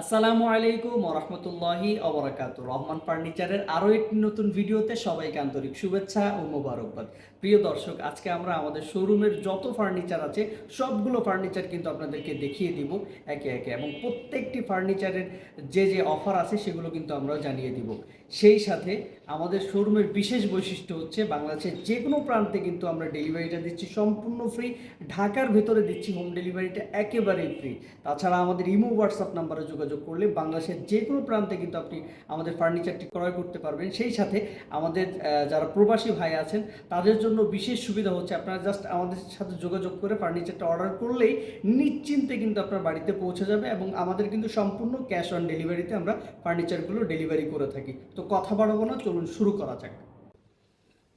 আসসালামু আলাইকুম রহমতুল্লাহি অবরাকাত রহমান ফার্নিচারের আরও একটি নতুন ভিডিওতে সবাইকে আন্তরিক শুভেচ্ছা ও মোবারকবাদ। প্রিয় দর্শক, আজকে আমরা আমাদের শোরুমের যত ফার্নিচার আছে, সবগুলো ফার্নিচার কিন্তু আপনাদেরকে দেখিয়ে দিব একে একে এবং প্রত্যেকটি ফার্নিচারের যে যে অফার আছে, সেগুলো কিন্তু আমরা জানিয়ে দিব। সেই সাথে আমাদের শোরুমের বিশেষ বৈশিষ্ট্য হচ্ছে বাংলাদেশের যে কোনো প্রান্তে কিন্তু আমরা ডেলিভারিটা দিচ্ছি সম্পূর্ণ ফ্রি। ঢাকার ভেতরে দিচ্ছি হোম ডেলিভারিটা একেবারেই ফ্রি। তাছাড়া আমাদের ইমো, হোয়াটসঅ্যাপ নাম্বারে যোগাযোগ করলে বাংলাদেশের যে কোনো প্রান্তে কিন্তু আপনি আমাদের ফার্নিচারটি ক্রয় করতে পারবেন। সেই সাথে আমাদের যারা প্রবাসী ভাই আছেন, তাদের জন্য বিশেষ সুবিধা হচ্ছে আপনারা জাস্ট আমাদের সাথে যোগাযোগ করে ফার্নিচারটা অর্ডার করলেই নিশ্চিন্তে কিন্তু আপনার বাড়িতে পৌঁছে যাবে এবং আমাদের কিন্তু সম্পূর্ণ ক্যাশ অন ডেলিভারিতে আমরা ফার্নিচারগুলো ডেলিভারি করে থাকি। তো কথা বাড়াবো না, চলুন শুরু করা যাক।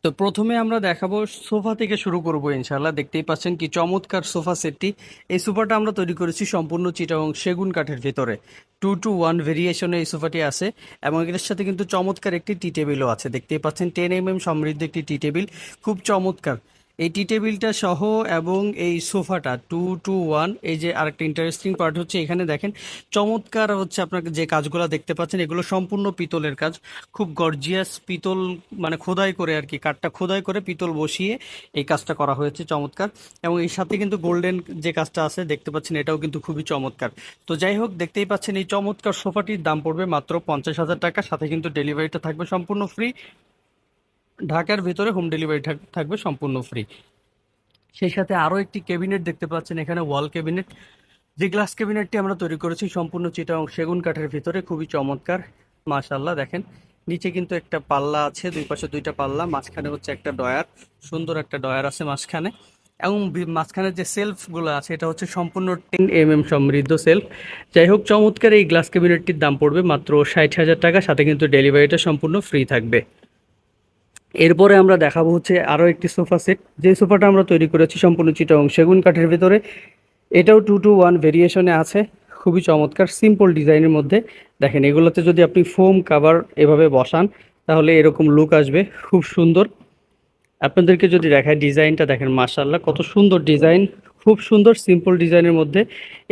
তো প্রথমে আমরা দেখাবো সোফা থেকে শুরু করব ইনশাল্লাহ দেখতেই পাচ্ছেন কি চমৎকার সোফা সেটটি। এই সোফাটা আমরা তৈরি করেছি সম্পূর্ণ চিটা এবং সেগুন কাঠের ভিতরে। টু টু ওয়ান ভেরিয়েশনে এই সোফাটি আছে এবং এর সাথে কিন্তু চমৎকার একটি টি টেবিলও আছে। দেখতেই পাচ্ছেন টেন এম এম সমৃদ্ধ একটি টি টেবিল। খুব চমৎকার। এই টি টেবিলটা সহ এবং এই সোফাটা টু টু ওয়ান এই যে আরেকটা ইন্টারেস্টিং পার্ট হচ্ছে এখানে দেখেন, চমৎকার হচ্ছে আপনাকে যে কাজগুলো দেখতে পাচ্ছেন, এগুলো সম্পূর্ণ পিতলের কাজ। খুব গর্জিয়াস পিতল মানে খোদাই করে আর কি, কাঠটা খোদাই করে পিতল বসিয়ে এই কাজটা করা হয়েছে চমৎকার। এবং এই সাথে কিন্তু গোল্ডেন যে কাজটা আছে, দেখতে পাচ্ছেন এটাও কিন্তু খুবই চমৎকার। তো যাই হোক, দেখতেই পাচ্ছেন এই চমৎকার সোফাটির দাম পড়বে মাত্র পঞ্চাশ হাজার টাকা, সাথে কিন্তু ডেলিভারিটা থাকবে সম্পূর্ণ ফ্রি ঢাকার ভেতরে হোম ডেলিভারি থাকবে সম্পূর্ণ ফ্রি সেই সাথে আরও একটি ক্যাবিনেট দেখতে পাচ্ছেন, এখানে ওয়াল ক্যাবিনেট যে গ্লাস ক্যাবিনেটটি আমরা তৈরি করেছি, সম্পূর্ণ চিটাং সেগুন কাঠের ভিতরে, খুবই চমৎকার মাশাল্লাহ দেখেন। নিচে কিন্তু একটা পাল্লা আছে, দুই পাশে দুইটা পাল্লা, মাঝখানে হচ্ছে একটা ডয়ার সুন্দর একটা ডয়ার আছে মাঝখানে। এবং মাঝখানে যে সেলফগুলো আছে, এটা হচ্ছে সম্পূর্ণ টেন এম এম সমৃদ্ধ সেলফ যাই হোক, চমৎকার এই গ্লাস ক্যাবিনেটটির দাম পড়বে মাত্র ষাট হাজার টাকা, সাথে কিন্তু ডেলিভারিটা সম্পূর্ণ ফ্রি থাকবে। এরপরে আমরা দেখাবো হচ্ছে আরও একটি সোফা সেট। যে সোফাটা আমরা তৈরি করেছি সম্পূর্ণ চিটাং সেগুন কাঠের ভিতরে, এটাও টু টু ওয়ান ভেরিয়েশনে আছে, খুবই চমৎকার সিম্পল ডিজাইনের মধ্যে। দেখেন, এগুলোতে যদি আপনি ফোম কাভার এভাবে বসান, তাহলে এরকম লুক আসবে, খুব সুন্দর। আপনাদেরকে যদি দেখায় ডিজাইনটা, দেখেন মাশাল্লাহ কত সুন্দর ডিজাইন, খুব সুন্দর সিম্পল ডিজাইনের মধ্যে।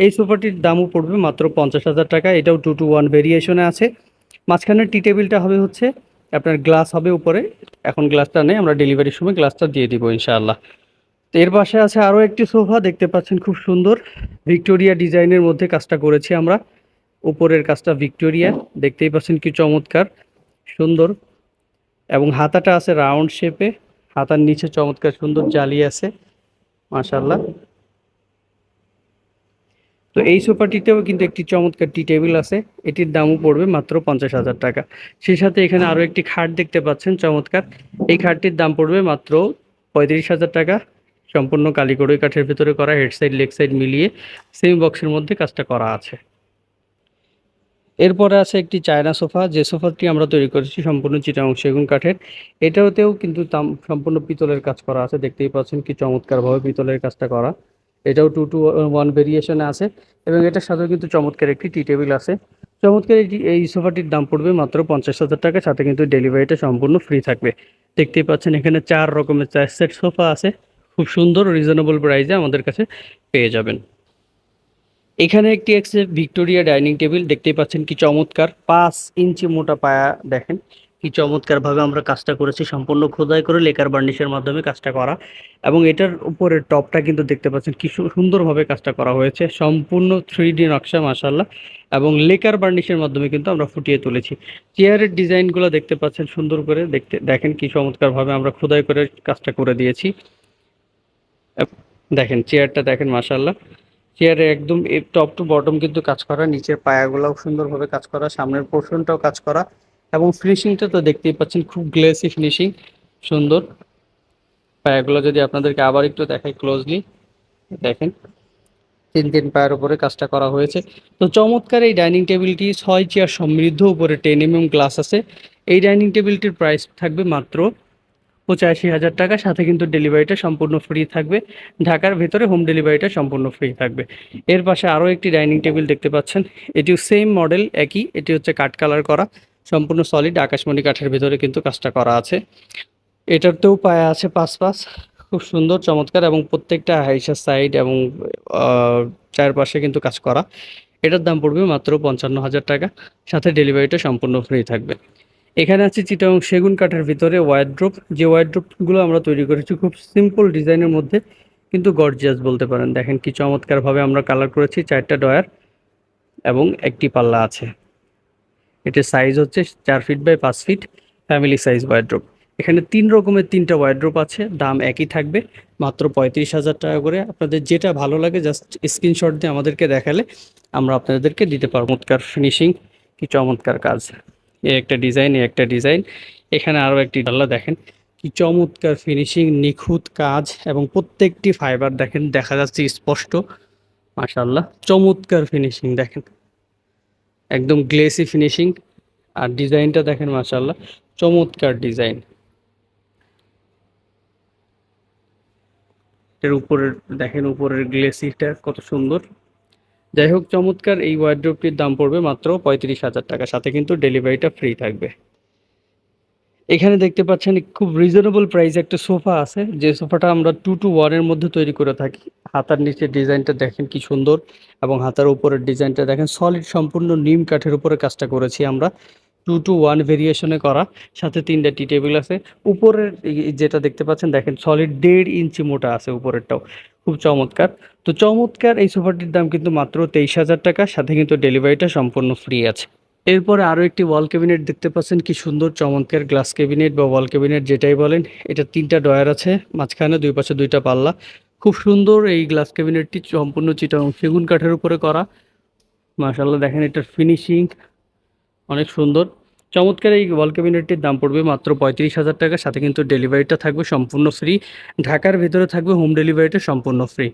এই সোফাটির দামও পড়বে মাত্র পঞ্চাশ হাজার টাকা, এটাও টু টু ওয়ান ভেরিয়েশনে আছে। মাঝখানের টি টেবিলটা হবে হচ্ছে আপনার গ্লাস হবে উপরে। এখন গ্লাসটা নেই, আমরা ডেলিভারির সময় গ্লাসটা দিয়ে দিব ইনশাআল্লাহ। তো এর পাশে আছে আরও একটি সোফা, দেখতে পাচ্ছেন খুব সুন্দর। ভিক্টোরিয়া ডিজাইনের মধ্যে কাজটা করেছি আমরা। উপরের কাজটা ভিক্টোরিয়া, দেখতেই পাচ্ছেন কি চমৎকার, সুন্দর। এবং হাতাটা আছে রাউন্ড শেপে হাতার নিচে চমৎকার সুন্দর জালি আছে মাশাল্লাহ তো এই সোফাটিতেও কিন্তু একটি চমৎকার টি টেবিল আছে। এটির দামও পড়বে মাত্র পঞ্চাশ হাজার টাকা। সেই সাথে এখানে আরও একটি খাট দেখতে পাচ্ছেন, চমৎকার। এই খাটটির দাম পড়বে মাত্র পঁয়ত্রিশ হাজার টাকা। সম্পূর্ণ কালিকড়ই কাঠের ভিতরে করা, হেড সাইড, লেগ সাইড মিলিয়ে সেমি বক্সের মধ্যে কাজটা করা আছে। এরপরে আছে একটি চায়না সোফা। যে সোফাটি আমরা তৈরি করেছি সম্পূর্ণ চিটাং সেগুন কাঠের। এটাতেও কিন্তু সম্পূর্ণ পিতলের কাজ করা আছে। দেখতেই পাচ্ছেন কি চমৎকারভাবে পিতলের কাজটা করা। এটাও টু টু ওয়ান ভেরিয়েশনে আছে এবং এটার সাথেও কিন্তু চমৎকার একটি টি টেবিল আছে। চমৎকার এই সোফাটির দাম পড়বে মাত্র পঞ্চাশ হাজার টাকা, সাথে কিন্তু ডেলিভারিটা সম্পূর্ণ ফ্রি থাকবে। দেখতেই পাচ্ছেন এখানে চার রকমের চার সেট সোফা আছে, খুব সুন্দর রিজনেবল প্রাইসে আমাদের কাছে পেয়ে যাবেন। এখানে একটি আছে ভিক্টোরিয়া ডাইনিং টেবিল দেখতেই পাচ্ছেন কি চমৎকার, পাঁচ ইঞ্চি মোটা পায়া দেখেন। কি চমৎকার ভাবে আমরা কাজটা করেছি। সম্পূর্ণ খোদাই করে লেকার বার্নিশের মাধ্যমে কাজটা করা। এবং এটার উপরের টপটা কিন্তু দেখতে পাচ্ছেন কি সুন্দরভাবে কাজটা করা হয়েছে। সম্পূর্ণ থ্রি ডি নকশা মাসাল্লাহ এবং লেকার বার্নিশের মাধ্যমে কিন্তু আমরা ফুটিয়ে তুলেছি। চেয়ারের ডিজাইনগুলো দেখতে পাচ্ছেন সুন্দর করে। দেখতে দেখেন কি চমৎকারভাবে আমরা খোদাই করে কাজটা করে দিয়েছি। দেখেন চেয়ারটা দেখেন মাসাল্লাহ চেয়ারে একদম টপ টু বটম কিন্তু কাজ করা। নিচের পায়াগুলোও সুন্দরভাবে কাজ করা। সামনের পোর্শনটাও কাজ করা। এবং ফিনিশিংটা তো দেখতেই পাচ্ছেন, খুব গ্লেসি ফিনিশিং সুন্দর। পায়াগুলো যদি আপনাদেরকে আবার একটু দেখাই ক্লোজলি দেখেন। তিন তিন পায়ের উপরে কাজটা করা হয়েছে। তো চমৎকার এই ডাইনিং টেবিলটি ছয় চেয়ার সমৃদ্ধ, উপরে টেন এম এম গ্লাস আছে। এই ডাইনিং টেবিলটির প্রাইস থাকবে মাত্র পঁচাশি হাজার টাকা। সাথে কিন্তু ডেলিভারিটা সম্পূর্ণ ফ্রি থাকবে। ঢাকার ভেতরে হোম ডেলিভারিটা সম্পূর্ণ ফ্রি থাকবে। এর পাশে আরও একটি ডাইনিং টেবিল দেখতে পাচ্ছেন। এটিও সেম মডেল একই। এটি হচ্ছে কাঠ কালার করা। সম্পূর্ণ সলিড আকাশমণি কাঠের ভিতরে কিন্তু কাজটা করা আছে। এটাতেও পায়া আছে পাঁচ পাঁচ, খুব সুন্দর, চমৎকার এবং প্রত্যেকটা হাইসার সাইড এবং চারপাশে কিন্তু কাজ করা। এটার দাম পড়বে মাত্র পঞ্চান্ন হাজার টাকা, সাথে ডেলিভারিটা সম্পূর্ণ ফ্রি থাকবে। এখানে আছে চিটাং সেগুন কাঠের ভিতরে ওয়াইড্রোপ যে ওয়াইড্রোপগুলো আমরা তৈরি করেছি খুব সিম্পল ডিজাইনের মধ্যে, কিন্তু গর্জিয়াস বলতে পারেন। দেখেন কি চমৎকারভাবে আমরা কালার করেছি, চারটা ডয়ার এবং একটি পাল্লা আছে। এটার সাইজ হচ্ছে চার ফিট বাই পাঁচ ফিট ফ্যামিলি সাইজ ওয়াইড্রোপ এখানে তিন রকমের তিনটা ওয়াইড্রোপ আছে, দাম একই থাকবে, মাত্র পঁয়ত্রিশ হাজার টাকা করে। আপনাদের যেটা ভালো লাগে জাস্ট স্ক্রিনশট দিয়ে আমাদেরকে দেখালে আমরা আপনাদেরকে দিতে পারব। চমৎকার ফিনিশিং কি চমৎকার কাজ। এ একটা ডিজাইন এ একটা ডিজাইন এখানে আরও একটি ডাল্লা দেখেন, কি চমৎকার ফিনিশিং নিখুঁত কাজ এবং প্রত্যেকটি ফাইবার দেখেন, দেখা যাচ্ছে স্পষ্ট। মাশাল্লাহ চমৎকার ফিনিশিং দেখেন। একদম গ্লেসি ফিনিশিং। আর ডিজাইনটা দেখেন মাশাল্লাহ চমৎকার ডিজাইন। এর উপরের, দেখেন উপরের গ্লেসিটা কত সুন্দর। যাই হোক, চমৎকার এই ওয়ার্ড্রোপটির দাম পড়বে মাত্র পঁয়ত্রিশ হাজার টাকা, সাথে কিন্তু ডেলিভারিটা ফ্রি থাকবে। এখানে দেখতে পাচ্ছেন খুব রিজনেবল প্রাইসে একটা সোফা আছে। যে সোফাটা আমরা টু টু ওয়ানের মধ্যে তৈরি করে থাকি। হাতার নিচে ডিজাইনটা দেখেন কি সুন্দর এবং হাতার উপরের ডিজাইনটা দেখেন সলিড সম্পূর্ণ নিম কাঠের উপরে কাজটা করেছি আমরা। টু টু ওয়ান ভেরিয়েশনে করা। সাথে তিনটা টি টেবিল আছে। উপরের যেটা দেখতে পাচ্ছেন দেখেন সলিড দেড় ইঞ্চি মোটা আছে উপরেরটাও। খুব চমৎকার। তো চমৎকার এই সোফাটির দাম কিন্তু মাত্র তেইশ হাজার টাকা। সাথে কিন্তু ডেলিভারিটা সম্পূর্ণ ফ্রি আছে। এরপরে আরও একটি ওয়াল ক্যাবিনেট দেখতে পাচ্ছেন, কি সুন্দর চমৎকার গ্লাস ক্যাবিনেট বা ওয়াল ক্যাবিনেট যেটাই বলেন, এটা তিনটা ডয়ার আছে, মাঝখানে দুই পাশে দুইটা পাল্লা। খুব সুন্দর এই গ্লাস ক্যাবিনেটটি সম্পূর্ণ চিটা সেগুন কাঠের উপরে করা। মাশাল্লাহ দেখেন এটার ফিনিশিং অনেক সুন্দর। চমৎকার এই ওয়াল ক্যাবিনেটটির দাম পড়বে মাত্র পঁয়ত্রিশ হাজার টাকা, সাথে কিন্তু ডেলিভারিটা থাকবে সম্পূর্ণ ফ্রি ঢাকার ভেতরে থাকবে হোম ডেলিভারিটা সম্পূর্ণ ফ্রি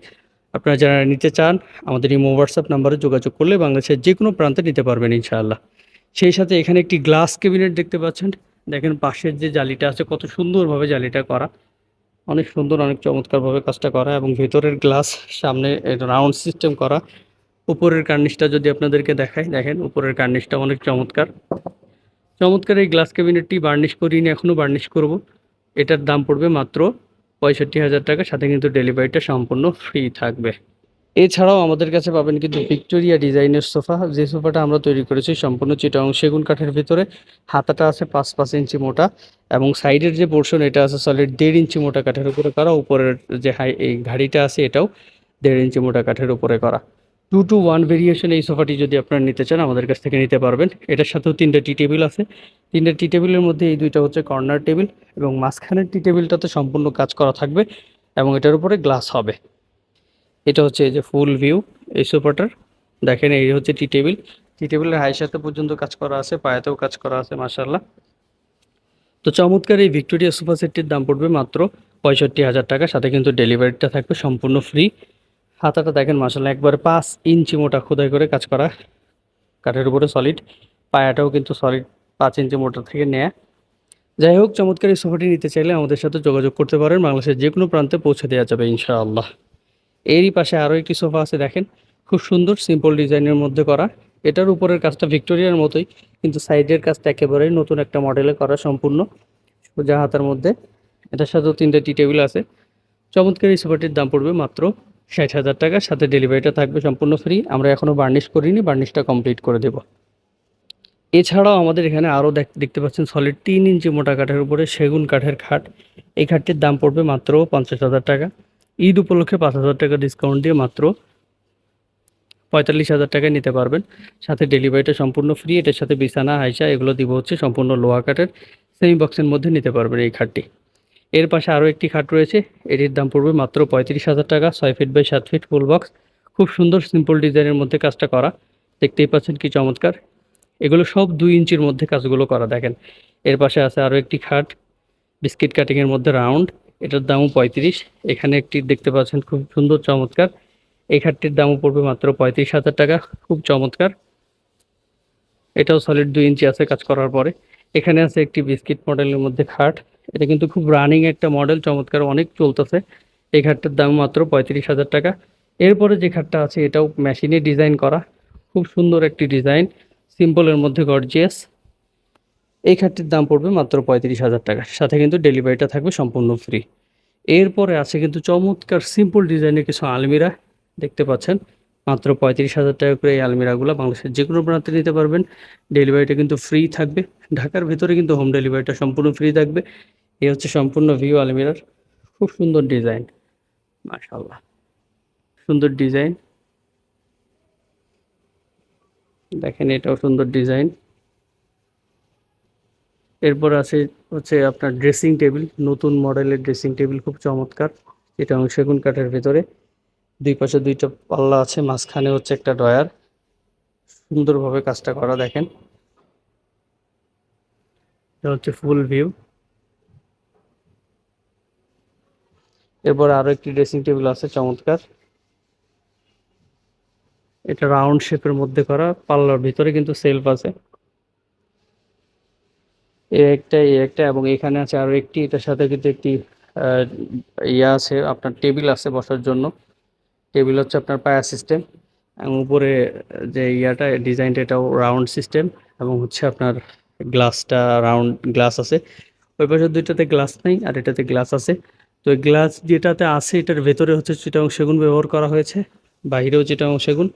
আপনারা যারা নিতে চান, আমাদের এই হোয়াটসঅ্যাপ নাম্বারে যোগাযোগ করলে বাংলাদেশের যে কোনো প্রান্তে নিতে পারবেন ইনশাআল্লাহ। সেই সাথে এখানে একটি গ্লাস ক্যাবিনেট দেখতে পাচ্ছেন। দেখেন পাশের যে জালিটা আছে, কত সুন্দরভাবে জালিটা করা। অনেক সুন্দর, অনেক চমৎকারভাবে কাজটা করা এবং ভেতরের গ্লাস, সামনে রাউন্ড সিস্টেম করা। উপরের কার্নিশটা যদি আপনাদেরকে দেখাই, দেখেন উপরের কার্নিশটা অনেক চমৎকার। চমৎকার এই গ্লাস ক্যাবিনেটটি বার্নিশ করিনি, এখনও বার্নিশ করব। এটার দাম পড়বে মাত্র পঁয়ষট্টি হাজার টাকা, সাথে কিন্তু ডেলিভারিটা সম্পূর্ণ ফ্রি থাকবে। এছাড়াও আমাদের কাছে পাবেন কিন্তু ভিক্টোরিয়া ডিজাইনের সোফা। যে সোফাটা আমরা তৈরি করেছি সম্পূর্ণ চিটাং সেগুন কাঠের ভিতরে। হাতাটা আছে পাঁচ পাঁচ ইঞ্চি মোটা এবং সাইডের যে পোর্শন এটা আছে সলিড দেড় ইঞ্চি মোটা কাঠের উপরে করা। উপরের যে হাই এই ঘাড়িটা আছে এটাও দেড় ইঞ্চি মোটা কাঠের উপরে করা। টু টু ওয়ান ভেরিয়েশন এই সোফাটি যদি আপনারা নিতে চান আমাদের কাছ থেকে নিতে পারবেন। এটার সাথেও তিনটে টি টেবিল আছে। তিনটে টি টেবিলের মধ্যে এই দুইটা হচ্ছে কর্নার টেবিল এবং মাঝখানের টি টেবিলটাতে সম্পূর্ণ কাজ করা থাকবে এবং এটার উপরে গ্লাস হবে। এটা হচ্ছে এই যে ফুল ভিউ এই সোফাটার দেখেন এই হচ্ছে টি টেবিল টি টেবিলের হাই সাথে পর্যন্ত কাজ করা আছে, পায়াতেও কাজ করা আছে মার্শাল্লাহ তো চমৎকার এই ভিক্টোরিয়া সোফা সেটটির দাম পড়বে মাত্র পঁয়ষট্টি হাজার টাকা। সাথে কিন্তু ডেলিভারিটা থাকবে সম্পূর্ণ ফ্রি হাতাটা দেখেন মার্শাল্লাহ একবারে পাঁচ ইঞ্চি মোটা খোদাই করে কাজ করা। কাঠের উপরে সলিড পায়াটাও কিন্তু সলিড পাঁচ ইঞ্চি মোটা থেকে নেয়া। যাই হোক, চমৎকার এই সোফাটি নিতে চাইলে আমাদের সাথে যোগাযোগ করতে পারেন। বাংলাদেশের যে কোনো প্রান্তে পৌঁছে দেওয়া যাবে, ইনশাআল্লাহ। এরই পাশে আরও একটি সোফা আছে, দেখেন। খুব সুন্দর সিম্পল ডিজাইনের মধ্যে করা। এটার উপরের কাজটা ভিক্টোরিয়ার মতোই, কিন্তু সাইডের কাজটা একেবারেই নতুন একটা মডেলে করা সম্পূর্ণ, সোজা হাতার মধ্যে। এটার সাথেও তিনটে টি টেবিল আছে। চমৎকার সোফাটির দাম পড়বে মাত্র ষাট হাজার টাকা। সাথে ডেলিভারিটা থাকবে সম্পূর্ণ ফ্রি আমরা এখনও বার্নিশ করিনি বার্নিশটা কমপ্লিট করে দেব। এছাড়াও আমাদের এখানে আরও দেখতে পাচ্ছেন সলিড তিন ইঞ্চি মোটা কাঠের উপরে সেগুন কাঠের খাট। এই খাটটির দাম পড়বে মাত্র পঞ্চাশ হাজার টাকা। ঈদ উপলক্ষে পাঁচ হাজার টাকা ডিসকাউন্ট দিয়ে মাত্র পঁয়তাল্লিশ হাজার টাকায় নিতে পারবেন। সাথে ডেলিভারিটা সম্পূর্ণ ফ্রি এটার সাথে বিছানা, হাইসা, এগুলো দিব হচ্ছে সম্পূর্ণ লোহা কাঠের সেমি বক্সের মধ্যে নিতে পারবেন এই খাটটি। এর পাশে আরও একটি খাট রয়েছে, এটির দাম পড়বে মাত্র পঁয়ত্রিশ হাজার টাকা, ছয় ফিট বাই সাত ফিট ফুল বক্স খুব সুন্দর সিম্পল ডিজাইনের মধ্যে কাজটা করা। দেখতেই পাচ্ছেন কি চমৎকার। এগুলো সব দুই ইঞ্চির মধ্যে কাজগুলো করা, দেখেন। এর পাশে আছে আরও একটি খাট, বিস্কিট কাটিংয়ের মধ্যে রাউন্ড এটার দামও পঁয়ত্রিশ। এখানে একটি দেখতে পাচ্ছেন খুব সুন্দর, চমৎকার। এই খাটটির দামও পড়বে মাত্র পঁয়ত্রিশ হাজার টাকা, খুব চমৎকার। এটাও সলিড দুই ইঞ্চি আছে কাজ করার পরে। এখানে আছে একটি বিস্কিট মডেলের মধ্যে খাট। এটা কিন্তু খুব রানিং একটা মডেল, চমৎকার, অনেক চলতেছে। এই খাটটার দাম মাত্র পঁয়ত্রিশ হাজার টাকা। এরপরে যে খাটটা আছে, এটাও মেশিনে ডিজাইন করা। খুব সুন্দর একটি ডিজাইন সিম্পলের মধ্যে গর্জিয়াস এই খাটটির দাম পড়বে মাত্র পঁয়ত্রিশ হাজার টাকা। সাথে কিন্তু ডেলিভারিটা থাকবে সম্পূর্ণ ফ্রি। এরপরে আছে কিন্তু চমৎকার সিম্পল ডিজাইনের কিছু আলমিরা। দেখতে পাচ্ছেন, মাত্র পঁয়ত্রিশ হাজার টাকা করে এই আলমিরাগুলো বাংলাদেশের যে কোনো প্রান্তে নিতে পারবেন। ডেলিভারিটা কিন্তু ফ্রি থাকবে। ঢাকার ভেতরে কিন্তু হোম ডেলিভারিটা সম্পূর্ণ ফ্রি থাকবে। এই হচ্ছে সম্পূর্ণ ভিউ আলমিরার। খুব সুন্দর ডিজাইন। মাশাল্লাহ সুন্দর ডিজাইন। দেখেন এটাও সুন্দর ডিজাইন। এরপর আছে হচ্ছে আপনার ড্রেসিং টেবিল নতুন মডেলের ড্রেসিং টেবিল খুব চমৎকার। এটা সেগুন কাঠের ভেতরে। দুই পাশে দুইটা পাল্লা আছে, মাঝখানে হচ্ছে একটা ডয়ার সুন্দরভাবে কাজটা করা দেখেন। এটা হচ্ছে ফুল ভিউ এরপর আরও একটি ড্রেসিং টেবিল আছে, চমৎকার। এটা রাউন্ড শেপের মধ্যে করা, পাল্লার ভিতরে কিন্তু সেলফ আছে। এই একটা এই একটা এবং এখানে আছে আরও একটি। এটার সাথে কিন্তু একটি ইয়া আছে, আপনার টেবিল আছে বসার জন্য। টেবিল হচ্ছে আপনার পায়া সিস্টেম এবং উপরে যে ইয়াটা, ডিজাইনটা এটাও রাউন্ড সিস্টেম এবং হচ্ছে আপনার গ্লাসটা রাউন্ড গ্লাস আছে। ওই পাশে দুইটাতে গ্লাস নেই আর এটাতে গ্লাস আছে। তো এই গ্লাস যেটাতে আছে, এটার ভেতরে হচ্ছে চিটাং সেগুন ব্যবহার করা হয়েছে বাহিরেও চিটাং সেগুন।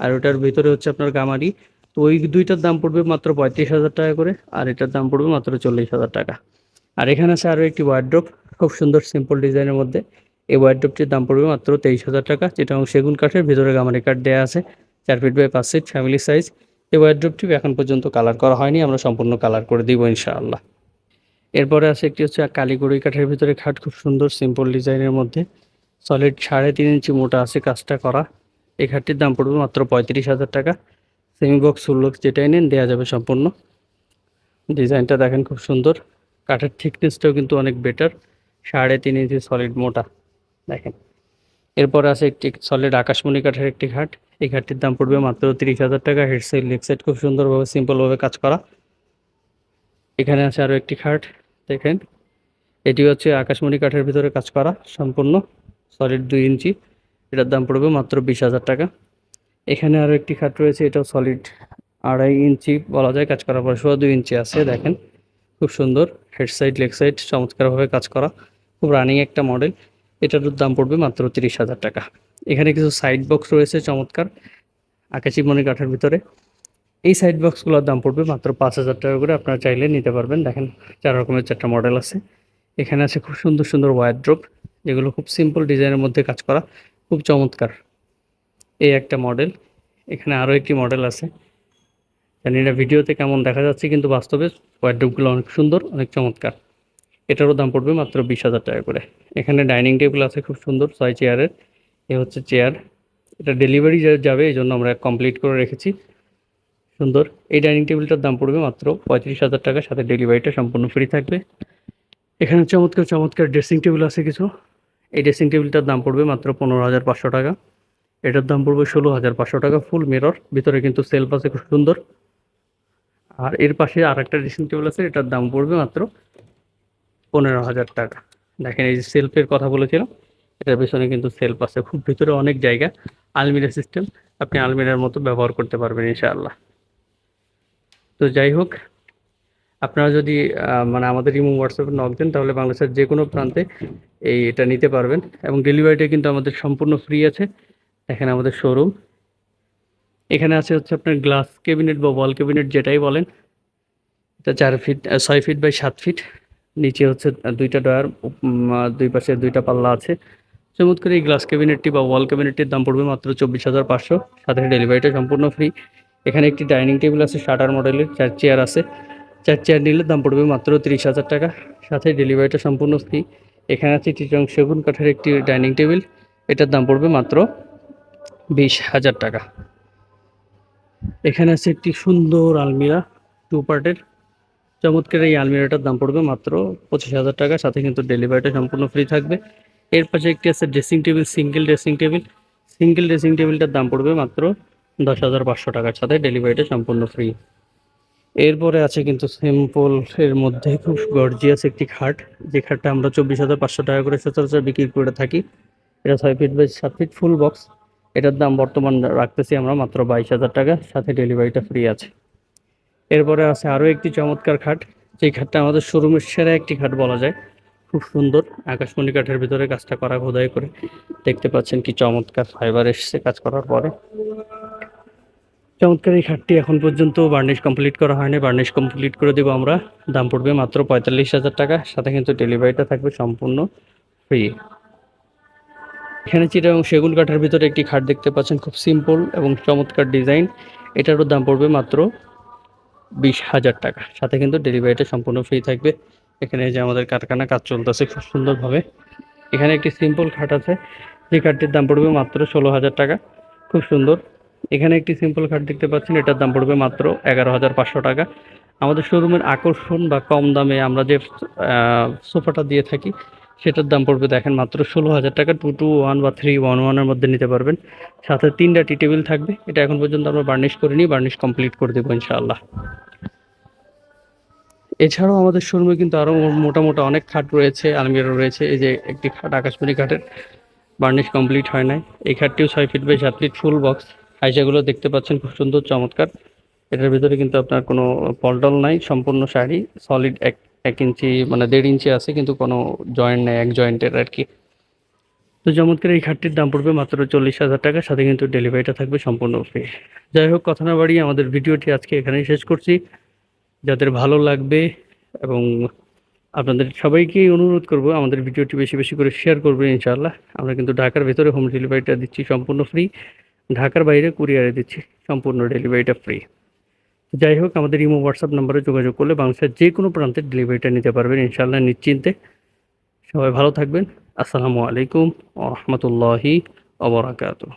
আর ওটার ভেতরে হচ্ছে আপনার গামারি। তো ওই দুইটার দাম পড়বে মাত্র পঁয়ত্রিশ হাজার টাকা করে, আর এটার দাম পড়বে মাত্র চল্লিশ হাজার টাকা। আর এখানে আছে আরও একটি ওয়ার্ড্রোপ খুব সুন্দর সিম্পল ডিজাইনের মধ্যে। এই ওয়ার্ড্রোপটির দাম পড়বে মাত্র তেইশ হাজার টাকা, যেটা সেগুন কাঠের, ভিতরে গামারি কাঠ দেওয়া আছে, চার ফিট বাই পাঁচ ফিট ফ্যামিলি সাইজ এই ওয়ার্ড্রোপটি এখন পর্যন্ত কালার করা হয়নি, আমরা সম্পূর্ণ কালার করে দিব ইনশাআল্লাহ। এরপরে আছে একটি হচ্ছে কালীগুড়ি কাঠের ভিতরে খাট, খুব সুন্দর সিম্পল ডিজাইনের মধ্যে। সলিড সাড়ে তিন ইঞ্চি মোটা আছে কাজটা করা। এই খাটটির দাম পড়বে মাত্র পঁয়ত্রিশ হাজার টাকা। সেমি বক্স ফুলবক্স যেটাই নেন দেওয়া যাবে সম্পূর্ণ। ডিজাইনটা দেখেন খুব সুন্দর। কাঠের থিকনেসটাও কিন্তু অনেক বেটার সাড়ে তিন ইঞ্চি সলিড মোটা, দেখেন। এরপর আছে একটি সলিড আকাশমণি কাঠের একটি ঘাট এই খাটটির দাম পড়বে মাত্র তিরিশ হাজার টাকা। হেড সাইড লেগ সাইড খুব সুন্দরভাবে সিম্পলভাবে কাজ করা। এখানে আছে আরও একটি খাট, দেখেন। এটি হচ্ছে আকাশমণি কাঠের ভিতরে কাজ করা, সম্পূর্ণ। সলিড দুই ইঞ্চি। এটার দাম পড়বে মাত্র বিশ হাজার টাকা। এখানে আরও একটি খাট রয়েছে, এটাও সলিড আড়াই ইঞ্চি বলা যায়, কাজ করার পরে সোয়া দুই ইঞ্চি আছে, দেখেন। খুব সুন্দর হেড সাইড লেগ সাইড চমৎকারভাবে কাজ করা। খুব রানিং একটা মডেল এটার দাম পড়বে মাত্র তিরিশ হাজার টাকা। এখানে কিছু সাইড বক্স রয়েছে, চমৎকার। আকাশি মণি কাঠের ভিতরে। এই সাইড বক্সগুলোর দাম পড়বে মাত্র পাঁচ হাজার টাকা করে, আপনারা চাইলে নিতে পারবেন। দেখেন, চার রকমের চারটা মডেল আছে। এখানে আছে খুব সুন্দর সুন্দর ওয়ারড্রোপ যেগুলো খুব সিম্পল ডিজাইনের মধ্যে কাজ করা। খুব চমৎকার। এই একটা মডেল এখানে আরও একটি মডেল আছে। জানি না ভিডিওতে কেমন দেখা যাচ্ছে, কিন্তু বাস্তবে ওয়ারড্রোপগুলো অনেক সুন্দর, অনেক চমৎকার। এটারও দাম পড়বে মাত্র বিশ হাজার টাকা করে। এখানে ডাইনিং টেবিল আছে, খুব সুন্দর, ছয় চেয়ারের এ হচ্ছে চেয়ার এটা ডেলিভারি যাবে, এই জন্য আমরা কমপ্লিট করে রেখেছি। সুন্দর। এই ডাইনিং টেবিলটার দাম পড়বে মাত্র পঁয়ত্রিশ হাজার টাকা, সাথে ডেলিভারিটা সম্পূর্ণ ফ্রি থাকবে। এখানে চমৎকার চমৎকার ড্রেসিং টেবিল আছে কিছু। এই ড্রেসিং টেবিলটার দাম পড়বে মাত্র পনেরো হাজার পাঁচশো টাকা। এটার দাম পড়বে ষোলো হাজার পাঁচশো টাকা ফুল মিরর ভিতরে কিন্তু সেলফ আছে, খুব সুন্দর। আর এর পাশে আর একটা ড্রেসিং টেবিল আছে, এটার দাম পড়বে মাত্র পনেরো হাজার টাকা। দেখেন এই যে সেলফের কথা বলেছিলাম, এটার পেছনে কিন্তু সেলফ আছে, খুব ভিতরে অনেক জায়গা, আলমিরা সিস্টেম আপনি আলমিরার মতো ব্যবহার করতে পারবেন ইনশাআল্লাহ। তো যাই হোক, আপনারা যদি মানে আমাদের ইমো, হোয়াটসঅ্যাপে নক দেন, তাহলে বাংলাদেশের যে কোনো প্রান্তে এই এটা নিতে পারবেন। এবং ডেলিভারিটা কিন্তু আমাদের সম্পূর্ণ ফ্রি আছে। এখানে আমাদের শোরুম এখানে আছে হচ্ছে আপনার গ্লাস ক্যাবিনেট বা ওয়াল ক্যাবিনেট যেটাই বলেন। এটা চার ফিট ছয় ফিট বাই সাত ফিট নিচে হচ্ছে দুইটা ডয়ার দুই পাশে দুইটা পাল্লা আছে। চমৎকার এই গ্লাস ক্যাবিনেটটি বা ওয়াল ক্যাবিনেটটির দাম পড়বে মাত্র চব্বিশ হাজার পাঁচশো। সাথে ডেলিভারিটা সম্পূর্ণ ফ্রি এখানে একটি ডাইনিং টেবিল আছে শাটার মডেলের চার চেয়ার আছে। চার চেয়ার নিলে দাম পড়বে মাত্র তিরিশ হাজার টাকা। সাথে ডেলিভারিটা সম্পূর্ণ ফ্রি এখানে আছে চিটং সেগুন কাঠের একটি ডাইনিং টেবিল এটার দাম পড়বে মাত্র বিশ হাজার টাকা। এখানে আছে একটি সুন্দর আলমিরা টু পার্টের চমৎকার এই আলমিরাটার দাম পড়বে মাত্র পঁচিশ হাজার টাকা, সাথে কিন্তু ডেলিভারিটা সম্পূর্ণ ফ্রি থাকবে। এর পাশে একটি আছে dressing table single dressing table single dressing টেবিলটার দাম পড়বে মাত্র দশ হাজার পাঁচশো টাকার সাথে ডেলিভারিটা সম্পূর্ণ ফ্রি এরপরে আছে কিন্তু সিম্পল এর মধ্যে খুব গর্জিয়াস একটি খাট। যে খাটটা আমরা চব্বিশ হাজার পাঁচশো টাকা করে সচরাচর বিক্রি করে থাকি। এটা ছয় ফিট বাই সাত ফিট ফুল বক্স এটার দাম বর্তমান রাখতেছি আমরা মাত্র বাইশ হাজার টাকা, সাথে ডেলিভারিটা ফ্রি আছে। এরপরে আছে আরও একটি চমৎকার খাট। যেই খাটটা আমাদের শোরুমের সেরা একটি খাট বলা যায়। খুব সুন্দর, আকাশমণি কাঠের ভিতরে কাজটা করা খোদাই করে। দেখতে পাচ্ছেন কি চমৎকার ফাইবার এসছে কাজ করার পরে। চমৎকার এই খাটটি এখন পর্যন্ত বার্নিশ কমপ্লিট করা হয়নি। বার্নিশ কমপ্লিট করে দেবো আমরা। দাম পড়বে মাত্র পঁয়তাল্লিশ হাজার টাকা, সাথে কিন্তু ডেলিভারিটা থাকবে সম্পূর্ণ ফ্রি এখানে চিটা এবং সেগুন কাঠের ভিতরে একটি খাট দেখতে পাচ্ছেন, খুব সিম্পল এবং চমৎকার ডিজাইন এটারও দাম পড়বে মাত্র বিশ হাজার টাকা। সাথে কিন্তু ডেলিভারিটা সম্পূর্ণ ফ্রি থাকবে। এখানে যে আমাদের কারখানা, কাজ চলতেছে খুব সুন্দরভাবে। এখানে একটি সিম্পল খাট আছে। যে খাটটির দাম পড়বে মাত্র ষোলো হাজার টাকা। খুব সুন্দর। এখানে একটি সিম্পল খাট দেখতে পাচ্ছেন, এটার দাম পড়বে মাত্র এগারো হাজার পাঁচশো টাকা। আমাদের শোরুমের আকর্ষণ বা কম দামে আমরা যে সোফাটা দিয়ে থাকি সেটার দাম পড়বে দেখেন মাত্র ষোলো হাজার টাকা টু টু ওয়ান বা থ্রি ওয়ান ওয়ানের মধ্যে নিতে পারবেন। সাথে তিনটা টি টেবিল থাকবে, এটা এখন পর্যন্ত আমরা বার্নিশ করিনি বার্নিশ কমপ্লিট করে দেবো ইনশাআল্লাহ। এছাড়াও আমাদের শোরুমে কিন্তু আরও মোটামোটা অনেক খাট রয়েছে, আলমিরা রয়েছে, এই যে একটি খাট আকাশমণি খাটের বার্নিশ কমপ্লিট হয় নাই। এই খাটটিও ছয় ফিট বাই সাত ফিট ফুল বক্স আইসাগুলো দেখতে পাচ্ছেন খুব সুন্দর চমৎকার। এটার ভিতরে কিন্তু আপনার কোনো পলটল নাই, সম্পূর্ণ শাড়ি সলিড এক এক ইঞ্চি মানে দেড় ইঞ্চি আছে, কিন্তু কোনো জয়েন্ট নেই, এক জয়েন্টের আর কি। তো চমৎকার এই খাটটির দাম পড়বে মাত্র চল্লিশ হাজার টাকা, সাথে কিন্তু ডেলিভারিটা থাকবে সম্পূর্ণ ফ্রি যাই হোক, কথা না বাড়িয়ে আমাদের ভিডিওটি আজকে এখানেই শেষ করছি। যাদের ভালো লাগবে এবং আপনাদের সবাইকেই অনুরোধ করব, আমাদের ভিডিওটি বেশি বেশি করে শেয়ার করবেন ইনশাআল্লাহ। আমরা কিন্তু ঢাকার ভেতরে হোম ডেলিভারিটা দিচ্ছি সম্পূর্ণ ফ্রি ঢাকার বাইরে কুরিয়ারে দিচ্ছি সম্পূর্ণ ডেলিভারিটা ফ্রি যাই হোক, আমাদের ইমো হোয়াটসঅ্যাপ নাম্বারে যোগাযোগ করলে বাংলাদেশের যে কোনো প্রান্তে ডেলিভারিটা নিতে পারবেন ইনশাল্লাহ নিশ্চিন্তে। সবাই ভালো থাকবেন। আসসালামু আলাইকুম ও রহমতুল্লাহি ওবরাকাতুহ